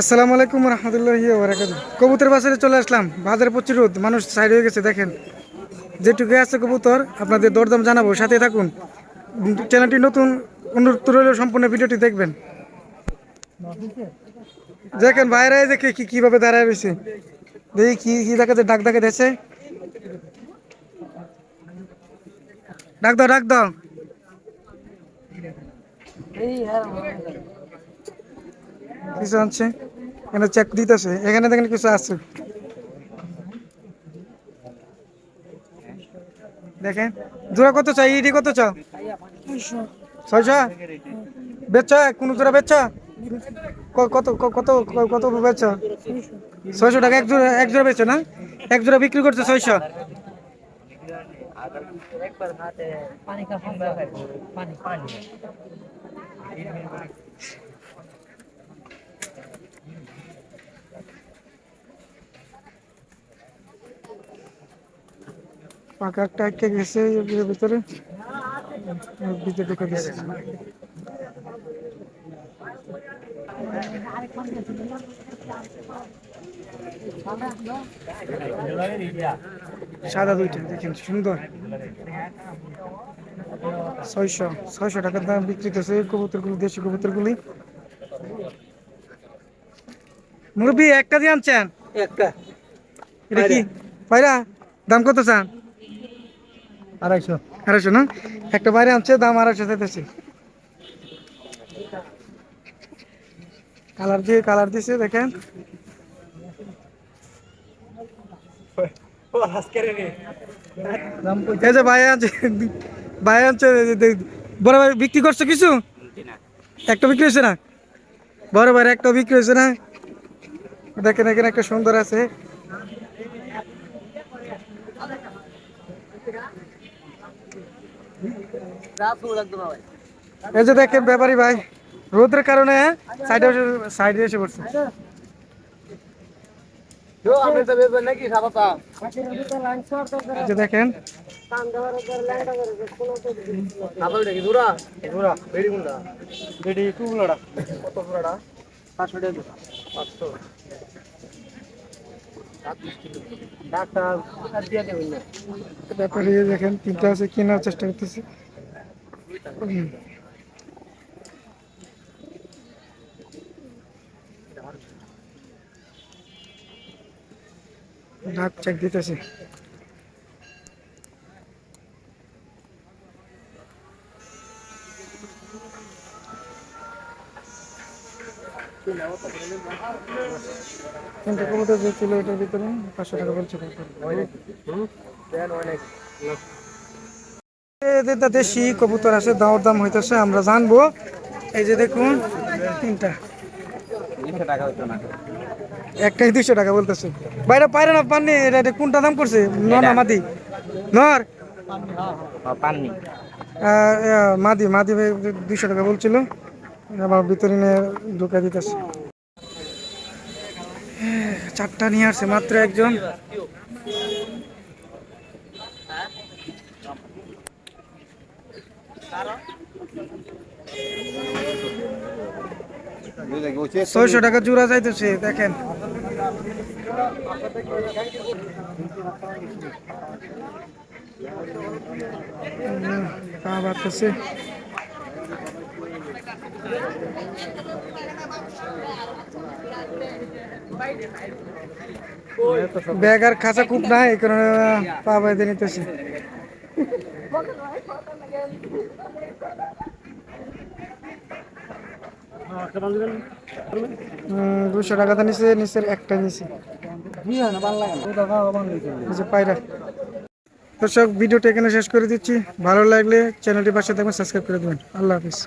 আসসালামু আলাইকুম রহমতুল্লাহি বারাকাতু কবুতর বাজারে চলে আসলাম। বাজারে প্রচুর মানুষ সাইড হয়ে গেছে, দেখেন। যেটুকু আছে কবুতর, আপনাদের দরদাম জানাব, সাথে থাকুন। চ্যানেলটি নতুন, অনুরোধ রইল সম্পূর্ণ ভিডিওটি দেখবেন। দেখেন বাইরে দেখে কি কীভাবে দাঁড়ায় রয়েছে। দেখি কি কি দেখাতে ডাক ডাকে দেছে ডাক দাও ডাক দাও। কিছু আনছে এখানে চেক দিতেছে। এখানে দেখেন কিছু আছে। দেখেন। জোড়া কত চাই? ইডি কত চাও? ছয়শো। বেচ কোন জোড়া বেচ কত কত কত বেচ ছয়শো টাকা। এক জোড়া এক জোড়া বেচো না? এক জোড়া বিক্রি করছে ছয়শো। पानी পাকা একটা আটকে গেছে ভিতরে ভিতরে। ঢুকে গেছে সাদা দুইটা দেখেন সুন্দর। ছয়শো ছয়শো টাকার দাম বিক্রি করছে কবুতরগুলি দেশি কবুতরগুলি। মুরব্বী একটা দিয়ে আনছেন? একটা। এটা কি? পায়রা? দাম কত চান? আড়াইশো। আড়াইশো না? একটা বাইরে আনছে দাম আড়াইশো চাইতেছে। কালার দিয়ে কালার দিছে দেখেন। এই যে ভাই আছে ভাই আনছে বড় ভাই বিক্রি করছ কিছু? একটা বিক্রি হয়েছে না? বড় ভাই একটা বিক্রি হয়েছে না? দেখেন এখানে একটা সুন্দর আছে। এই যে দেখেন ব্যাপারী ভাই রোদের কারণে সাইডে সাইডে এসে পড়ছে। এই যে দেখেন। ব্যাপারী দেখেন তিনটা আছে কেনার চেষ্টা করতেছে হুম। ডাক চেক দিতেছে তিনটা কবুতর যে ছিল এটার ভিতরে পাঁচশো টাকা বলছে দেশি কবুতর আছে দাওয়ার দাম হইতেছে আমরা জানব। এই যে দেখুন তিনটা। একটাই দুইশো টাকা বলতেছে। বাইরে পাইরে না পাননি এটা কোনটা দাম করছে? না মাদি? নর? পাননি। মাদি মাদি দুইশো টাকা বলছিল। আবার ভিতরে নিয়ে ঢুকা দিতেছে। চারটা নিয়ে আসছে, মাত্র একজন। ছয়শো টাকা জোড়া যাইতেছে, দেখেন। পা বাড়তেছে ব্যাগ আর খাঁচা খুব নাই, এই কারণে পা বাইতে নিতেছে। দুশো টাকাটা নিচে নিচের একটা নিচে দর্শক, ভিডিওটা এখানে শেষ করে দিচ্ছি। ভালো লাগলে চ্যানেলটি পাশে থাকবেন, সাবস্ক্রাইব করে দেবেন। আল্লাহ হাফিজ।